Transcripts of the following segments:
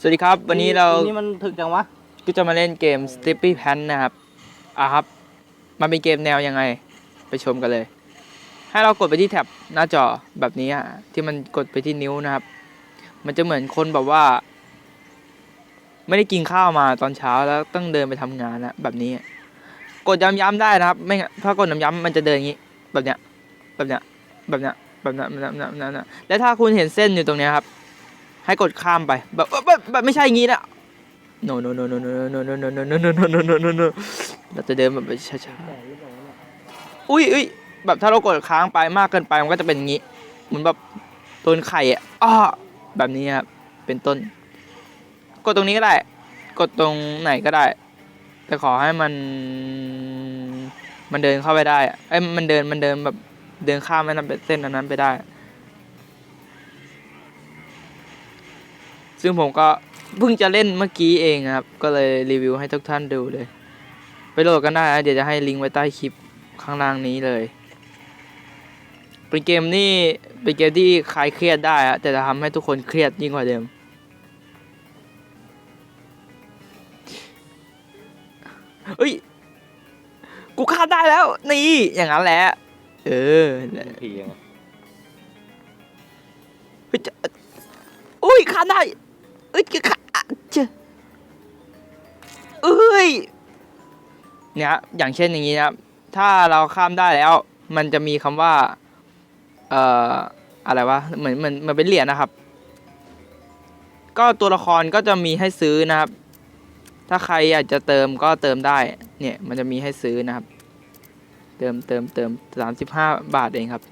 สวัสดีครับ วันนี้เรานี่มันถึกจังวะก็จะมาเล่นเกม Sleepy Pants นะครับอะครับ มันเป็นเกมแนวยังไง ไปชมกันเลย ให้เรากดไปที่แท็บหน้าจอแบบนี้อะที่มันกดไปที่นิ้วนะครับ มันจะเหมือนคนแบบว่า ไม่ได้กินข้าวมาตอนเช้าแล้วต้องเดินไปทำงานนะแบบนี้ กดย้ำๆได้นะครับ ไม่งั้นถ้ากดย้ำๆมันจะเดินอย่างนี้แบบเนี้ยแบบเนี้ยแบบเนี้ยแบบเนี้ยแบบเนี้ยแบบเนี้ยแบบเนี้ยแล้วถ้าคุณเห็นเส้นอยู่ตรงเนี้ยครับ ให้กดข้ามไปแบบแบบแบบไม่ใช่อย่างนี้นะ no no no no no no no no no no no no no no no no เราจะเดินแบบช้าๆอุ้ยอุ้ยแบบถ้าเรากดค้างไปมากเกินไปมันก็จะเป็นอย่างนี้เหมือนแบบโดนไข่อะอ้อแบบนี้ครับเป็นต้น กดตรงนี้ก็ได้ กดตรงไหนก็ได้ แต่ขอให้มัน มันเดินเข้าไปได้อะเอ้ยมันเดินมันเดินแบบเดินข้ามไอ้นั้นไปเส้นอันนั้นไปได้ ซึ่งผมก็เพิ่งจะเล่นเมื่อกี้เองครับ ก็เลยรีวิวให้ทุกท่านดูเลย ไปโหลดกันได้นะเดี๋ยวจะให้ลิงก์ไว้ใต้คลิปข้างล่างนี้เลยเป็นเกมนี่เป็นเกมที่คลายเครียดได้อะแต่จะทำให้ทุกคนเครียดยิ่งกว่าเดิมเฮ้ย กูฆ่าได้แล้ว นี่ อย่างนั้นแหละ เออผียังไงเฮ้ยจะอุ้ยฆ่าได้เอ้ยฆ่าเจ้าเอ้ยเนี่ยครับอย่างเช่นอย่างนี้นะครับ ถ้าเราข้ามได้แล้ว มันจะมีคำว่า เอ่อ อะไรวะ เหมือนเหมือนเหมือนเป็นเหรียญนะครับ ก็ตัวละครก็จะมีให้ซื้อนะครับ ถ้าใครอยากจะเติมก็เติมได้ เนี่ย มันจะมีให้ซื้อนะครับ เติมเติมเติมสามสิบห้าบาทเองครับ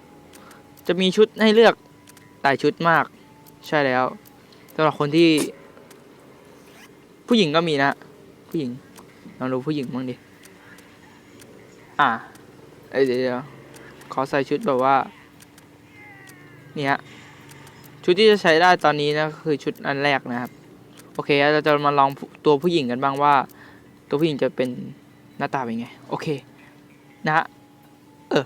จะมีชุดให้เลือกหลายชุดมาก ใช่แล้ว สำหรับคนที่ ผู้หญิงก็มีนะผู้หญิงลองดูผู้หญิงบ้างดิอะเดี๋ยวขอใส่ชุดแบบว่า เนี่ยชุดที่จะใช้ได้ตอนนี้นะคือชุดอันแรกนะครับ โอเคเราจะมาลองตัวผู้หญิงกันบ้างว่า ตัวผู้หญิงจะเป็นหน้าตาเป็นไง โอเค นะฮะเออ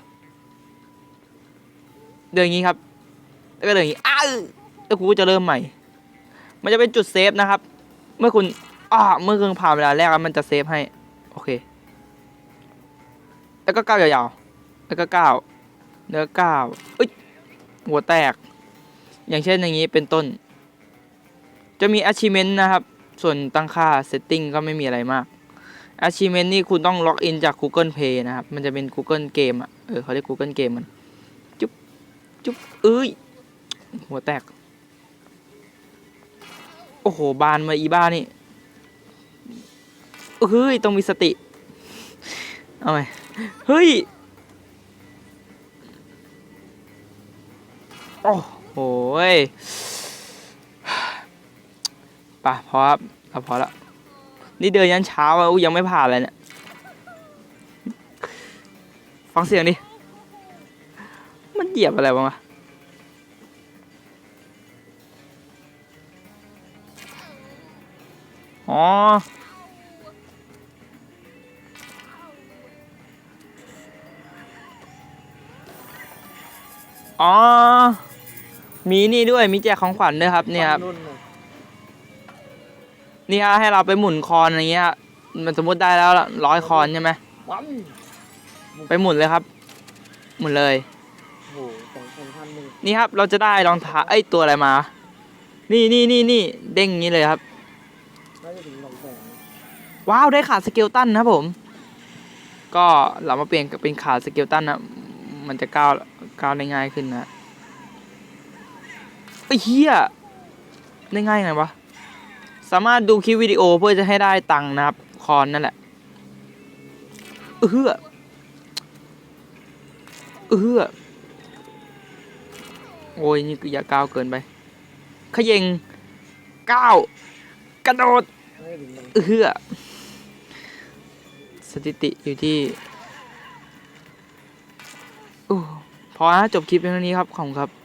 เดินอย่างนี้ครับ แล้วก็เดินอย่างนี้อ้าวแล้วกูจะเริ่มใหม่ มันจะเป็นจุดเซฟนะครับ เมื่อคุณอ่าเมื่อคุณผ่านเวลาแรกมันจะเซฟให้ โอเค แล้วก็ก้าวยาวๆ แล้วก็ก้าวแล้วก็ก้าวเอ้ยหัวแตก อย่างเช่นอย่างนี้เป็นต้น จะมี achievement นะครับ ส่วนตั้งค่า setting ก็ไม่มีอะไรมาก achievement นี่คุณต้องล็อกอินจาก Google Play นะครับ มันจะเป็น Google Game อะ เออเขาเรียก Google Game มัน จุ๊บ จุ๊บเอ้ย หัวแตก โอ้โห บานมาอีบ้านี่เฮ้ย ต้องมีสติ เอาไหมเฮ้ย โอ้โหป่ะพอครับเอาพอละนี่เดินยันเช้าอะยยังไม่ผ่านเลยเนี่ย ฟังเสียงดิ มันเหยียบอะไรบ้างวะ อ๋อ อ๋อ มีนี่ด้วย มีแจกของขวัญด้วยครับเนี่ยครับ นุ่นน่ะนี่ฮะให้เราไปหมุนคอนอะไรเงี้ยมันสมมติได้แล้วร้อยคอนใช่ไหม ปั๊มไปหมุนเลยครับ หมุนเลย โอ้โหสองพันพันหนึ่งนี่ครับ เราจะได้รองเท้าไอ้ยตัวอะไรมา นี่นี่นี่นี่เด้งอย่างนี้เลยครับ ว้าวได้ขาสเกลตันนะผม ก็เรามาเปลี่ยนเป็นขาสเกลตันนะมันจะก้าวก้าวได้ง่ายขึ้นนะไอ้เฮียได้ง่ายไงวะสามารถดูคลิปวิดีโอเพื่อจะให้ได้ตังค์นะครับ คอนนั่นแหละเออเออโอ้ยนี่อย่าก้าวเกินไป ขยงก้าวกระโดดเอื้อ สถิติอยู่ที่โอ้พอนะจบคลิปเพียงเท่านี้ครับขอบคุณครับ